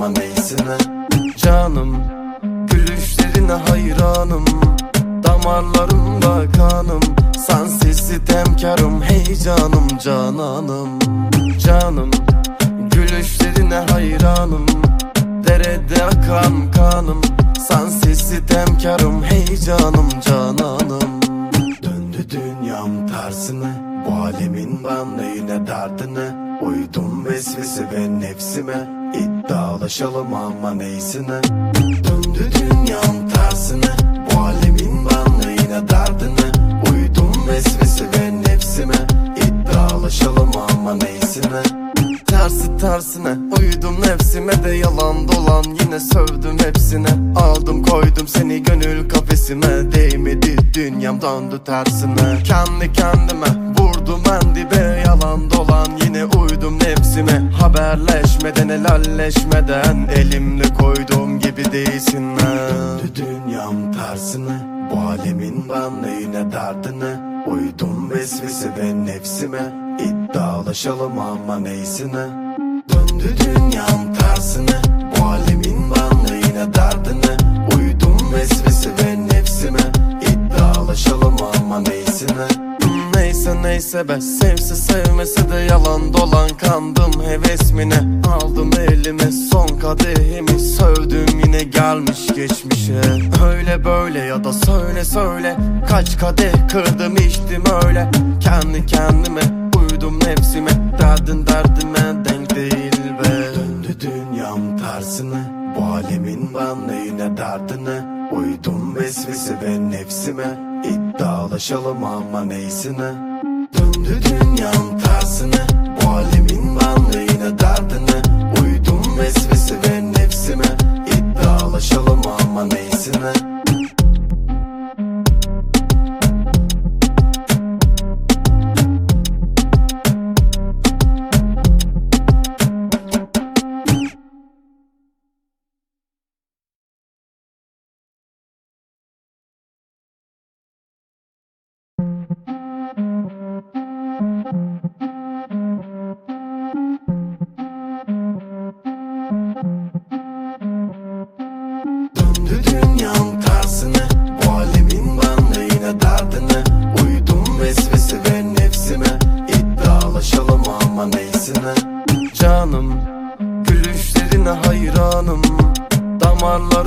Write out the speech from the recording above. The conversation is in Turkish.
bana iyisine Canım gülüşlerine hayranım. Damarlarımda kanım. Sensiz sitemkarım heyecanım cananım. Canım gülüşlerine hayranım. Derede akan kanım. Sensiz sitemkarım heyecanım cananım. Döndü dünyam tersine. Bu alemin ben neyine derdine Uydum vesvese ve nefsime. İddialaşalım ama neysine Döndü dünyam tersine. Bu alemin ben neyine derdine Uydum vesvese ve nefsime. İddialaşalım ama neysine Tersi tersine uydum nefsime de yalan dolan Yine sövdüm hepsine. Aldım koydum seni gönül kafesime Değmedi dünyam döndü tersine. Kendi kendime vurdum en dibe Yalan dolan yine uydum nefsime. Haberleşmeden helalleşmeden Elimle koyduğum gibi değilsin dünyam tersine Bu alemin ben neyine derdine? Uydum vesvese ve nefsime İddialaşalım ama neysine Döndü dünyam tersine Neyse be Sevse sevmese de yalan dolan Kandım hevesmine. Aldım elime son kadehimi Sövdüm yine gelmiş geçmişe. Öyle böyle ya da söyle söyle Kaç kadeh kırdım içtim öyle. Kendi kendime uydum nefsime Derdin derdime denk değil be. Döndü dünyam tersine Bu alemin ben neyine derdine? Uydum vesvese ve nefsime İddialaşalım ama neysine Döndü dünyam tersine Bu alemin ben neyine derdine Uydum vesvese ve nefsime. İddialaşalım ama neysine Dünyam tersine Bu alemin de yine derdine Uydum vesvese ve nefsime İddialaşalım ama neysine Canım Gülüşlerine hayranım Damarlar